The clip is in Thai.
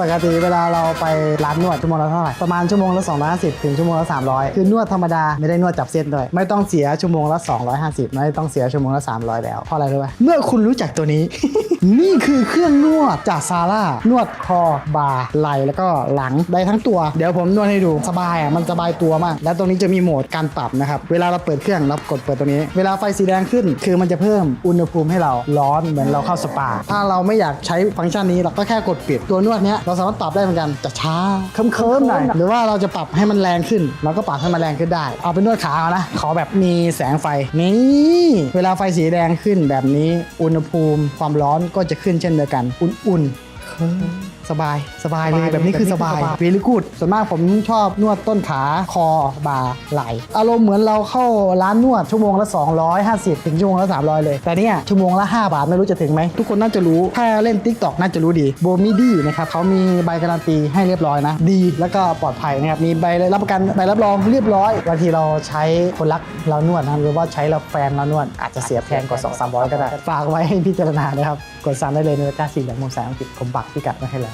ปกติเวลาเราไปร้านนวดชั่วโมงละเท่าไหร่ประมาณชั่วโมงละ250ถึงชั่วโมงละ300 คือนวดธรรมดาไม่ได้นวดจับเส้นด้วยไม่ต้องเสียชั่วโมงละ 250 ไม่ต้องเสียชั่วโมงละ 300 แล้วเพราะอะไรรู้ไหมเมื่อคุณรู้จักตัวนี้ นี่คือเครื่องนวดจากซาร่านวดคอบ่าไหล่แล้วก็หลังได้ทั้งตัว เดี๋ยวผมนวดให้ดูสบายอะมันสบายตัวมาก แล้วตรงนี้จะมีโหมดการปรับนะครับเวลาเราเปิดเครื่องเรากดเปิดตัวนี้ เวลาไฟสีแดงขึ้น คือมันจะเพิ่มอุณหภูมิให้เราร้อนเหมือนเราเข้าสปา ถ้าเราไม่อยากใช้ฟังก์ชันนี้เราก็แค่กดปิดตัวนวดเนี้ยเราสามารถปรับได้เหมือนกันจะช้าเคิมๆหน่อยหรือว่าเราจะปรับให้มันแรงขึ้นเราก็ปรับให้มันแรงขึ้นได้ เอาเป็นนวดขาเอานะขอแบบมีแสงไฟนี่เวลาไฟสีแดงขึ้นแบบนี้อุณหภูมิความร้อนก็จะขึ้นเช่นเดียวกัน อุ่นๆเคิม สบายสบายเลยแบบนี้คือสบายเวลิกูดส่วนมากผมชอบนวดต้นขาคอบ่าไหล่อารมณ์เหมือนเราเข้าร้านนวดชั่วโมงละ 250 ถึงชั่วโมงละ 300 เลย แต่เนี่ยชั่วโมงละ 5 บาทไม่รู้จะถึงไหม ทุกคนน่าจะรู้ ถ้าเล่น Tik t o k น่าจะรู้ดีโบมิดี้นะครับเขามีใบการันตีให้เรียบร้อยนะ ดีแล้วก็ปลอดภัยนะครับ มีใบรับประกันใบรับรองเรียบร้อยบางทีเราใช้คนรักเรานวดนะหรือว่าใช้เราแฟนเรานวดอาจจะเสียแพงกว่า2 3 0 0ก็ได้ฝากไว้ให้พิจารณานะครับกดสั่งได้เลยในตะกร้าสีเหลืองมุมแสงอังกฤษผมปักพิกัดไว้ให้แล้ว